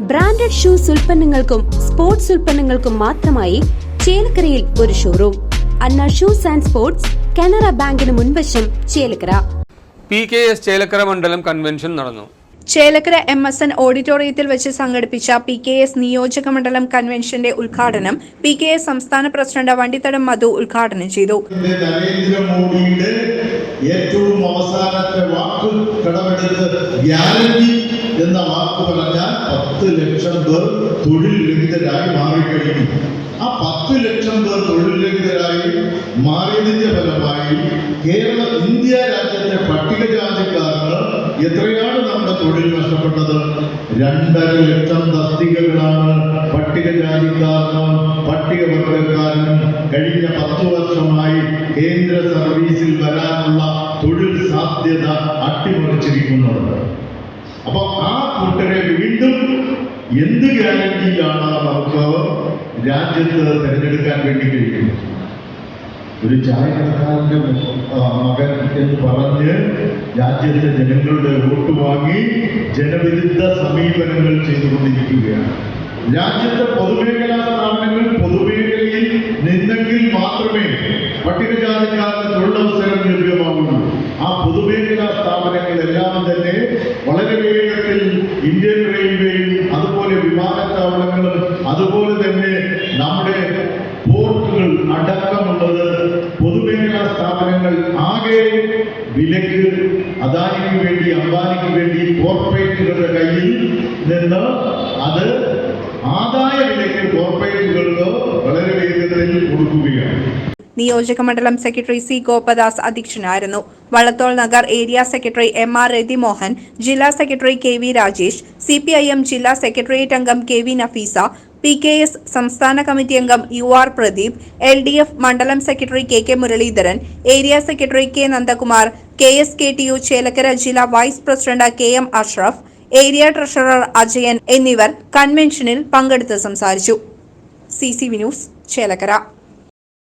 Branded shoes ഉൽപ്പന്നങ്ങൾക്കും sports ഉൽപ്പന്നങ്ങൾക്കും മാത്രമായി ചേലക്കരയിൽ ഒരു showroom Anna shoes and sports Canara ബാങ്കിന് മുൻവശം Chelakkara. P K S Chelakkara മണ്ഡലം കൺവെൻഷൻ നടന്നു. ചേലക്കര എം എസ് എൻ ഓഡിറ്റോറിയത്തിൽ വെച്ച് സംഘടിപ്പിച്ച പി കെ എസ് നിയോജക മണ്ഡലം കൺവെൻഷന്റെ ഉദ്ഘാടനം പി കെ എസ് സംസ്ഥാന പ്രസിഡന്റ് വണ്ടിത്തടം മധു ഉദ്ഘാടനം ചെയ്തു. ഏറ്റവും അവസാനത്തെ വാക്ക് കടമെടുത്ത് ഗ്യാരണ്ടി എന്ന വാക്ക് പറഞ്ഞാൽ പത്ത് ലക്ഷം പേർ തൊഴിൽ രഹിതരായി മാറിക്കഴിഞ്ഞു. ആ പത്ത് ലക്ഷം പേർ തൊഴിൽ രഹിതരായി മാറിയതിന്റെ ഫലമായി കേരള ഇന്ത്യ രാജ്യത്തെ പട്ടികജാതിക്കാർക്ക് എത്രയാണ് നമ്മുടെ തൊഴിൽ നഷ്ടപ്പെട്ടത്? രണ്ടര ലക്ഷം തസ്തികകളാണ് പട്ടികജാതിക്കാരനും പട്ടികവർഗക്കാരനും കഴിഞ്ഞ പത്ത് വർഷമായി കേന്ദ്ര സർവീസിൽ വരാനുള്ള തൊഴിൽ സാധ്യത അട്ടിമറിച്ചിരിക്കുന്നത്. എന്ത് ഗ്യാരണ്ടിയിലാണ് നമുക്ക് രാജ്യത്ത് തിരഞ്ഞെടുക്കാൻ വേണ്ടി കഴിയുന്നത്? ഒരു ചായ കടക്കാരന്റെ മകൻ എന്ന് പറഞ്ഞ് രാജ്യത്തെ ജനങ്ങളുടെ വോട്ട് വാങ്ങി ജനവിരുദ്ധ സമീപനങ്ങൾ ചെയ്തുകൊണ്ടിരിക്കുകയാണ്. രാജ്യത്തെ പൊതുമേഖലാ സ്ഥാപനങ്ങൾ പൊതുമേഖലയിൽ നിന്നെങ്കിൽ മാത്രമേ പട്ടികജാതിക്കാർക്ക് തൊഴിലവസരം ലഭ്യമാകുള്ളൂ. ആ പൊതുമേഖലാ സ്ഥാപനങ്ങളെല്ലാം തന്നെ വളരെ വേഗത്തിൽ ഇന്ത്യൻ വിലക്ക് അദാനിക്ക് വേണ്ടി അംബാനിക്ക് വേണ്ടി കോർപ്പറേറ്റുകളുടെ കയ്യിൽ നിന്ന് അത് ആദായ വിലക്ക് കോർപ്പറേറ്റുകൾക്ക് വളരെ വേഗത്തിൽ കൊടുക്കുകയാണ്. നിയോജക മണ്ഡലം സെക്രട്ടറി സി ഗോപദാസ് അധ്യക്ഷനായിരുന്നു. Vallathol Nagar area secretary M R Rathimohan ജില്ലാ secretary K V Rajesh C P I M ജില്ലാ സെക്രട്ടേറിയറ്റ് അംഗം K V Nafeesa P K S സംസ്ഥാന കമ്മിറ്റി അംഗം U R Pradeep L D F മണ്ഡലം secretary K K Muraleedharan area secretary K Nandakumar K S K T U Chelakkara ജില്ലാ vice president K M Ashraf area treasurer Ajayan എന്നിവർ കൺവെൻഷനിൽ പങ്കെടുത്ത് സംസാരിച്ചു. C C V news Chelakkara.